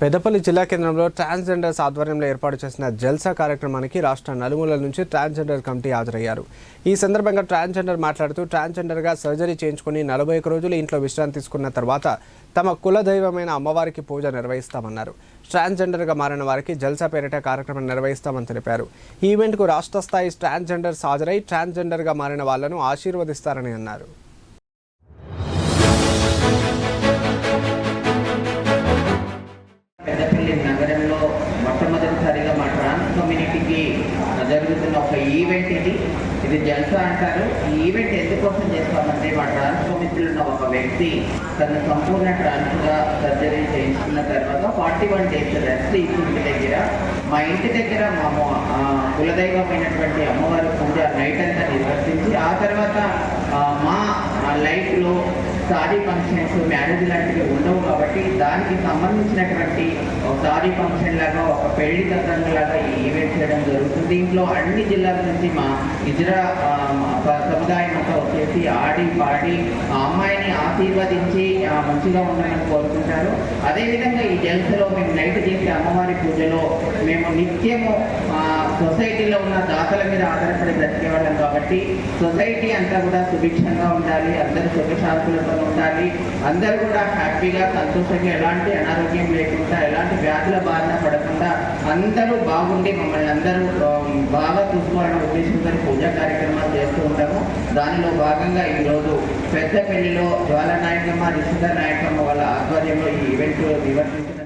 పెద్దపల్లి జిల్లా కేంద్రంలో ట్రాన్స్జెండర్స్ ఆధ్వర్యంలో ఏర్పాటు చేసిన జల్సా కార్యక్రమానికి రాష్ట్ర నలుమూలల నుంచి ట్రాన్స్జెండర్ కమిటీ హాజరయ్యారు. ఈ సందర్భంగా ట్రాన్స్జెండర్ మాట్లాడుతూ ట్రాన్స్జెండర్గా సర్జరీ చేయించుకుని నలభై ఒక్క రోజులు ఇంట్లో విశ్రాంతి తీసుకున్న తర్వాత తమ కుల దైవమైన అమ్మవారికి పూజ నిర్వహిస్తామన్నారు. ట్రాన్స్జెండర్గా మారిన వారికి జల్సా పేరిట కార్యక్రమం నిర్వహిస్తామని తెలిపారు. ఈ ఈవెంట్కు రాష్ట్ర స్థాయి ట్రాన్స్జెండర్స్ హాజరై ట్రాన్స్జెండర్గా మారిన వాళ్ళను ఆశీర్వదిస్తారని అన్నారు. పెద్దపల్లి నగరంలో మొట్టమొదటిసారిగా మా ట్రాన్స్ కమ్యూనిటీకి జరుగుతున్న ఒక ఈవెంట్ ఇది. ఇది జల్సా అంటారు. ఈ ఈవెంట్ ఎందుకోసం చేస్తామంటే మా ట్రాన్స్ కమ్యూనిటీలో ఉన్న ఒక వ్యక్తి తన సంపూర్ణ ట్రాన్స్గా సర్జరీ చేయించుకున్న తర్వాత ఫార్టీ వన్ డేస్ రెస్ట్ ఇంటి దగ్గర మా ఇంటి దగ్గర మా కులదైవమైనటువంటి అమ్మవారి పూజ నైట్ అంతా నిర్వర్తించి ఆ తర్వాత మా లైఫ్లో సారీ ఫంక్షన్స్ మ్యారేజ్ లాంటివి ఉండవు కాబట్టి దానికి సంబంధించినటువంటి ఒక సారీ ఫంక్షన్ లాగా ఒక పెళ్ళి తత్వంగా లాగా ఈ ఈవెంట్ చేయడం జరుగుతుంది. దీంట్లో అన్ని జిల్లాల నుంచి మా ఇతర సముదాయం అంతా వచ్చేసి ఆడి పాడి ఆ అమ్మాయిని ఆశీర్వదించి మంచిగా ఉండాలని కోరుకుంటారు. అదేవిధంగా ఈ జల్సలో మేము నైట్ చేసే అమ్మవారి పూజలో మేము నిత్యము ఆ, సొసైటీలో ఉన్న దాతల మీద ఆధారపడి బ్రతికేవాళ్ళం కాబట్టి సొసైటీ అంతా కూడా సుభిక్షంగా ఉండాలి. అందరూ సుఖశాంతులతో ఉండాలి. అందరూ కూడా హ్యాపీగా సంతోషంగా ఎలాంటి అనారోగ్యం లేకుండా ఎలాంటి వ్యాధుల బారిన పడకుండా అందరూ బాగుండి మమ్మల్ని అందరూ బాగా చూసుకోవాలనే ఉద్దేశంతో పూజా కార్యక్రమాలు చేస్తూ ఉంటాము. దానిలో భాగంగా ఈరోజు పెద్దపల్లిలో జ్వాల నాయకమ్మ రిషిధర్ నాయకమ్మ వాళ్ళ ఆధ్వర్యంలో ఈ ఈవెంట్ నిర్వర్తించడం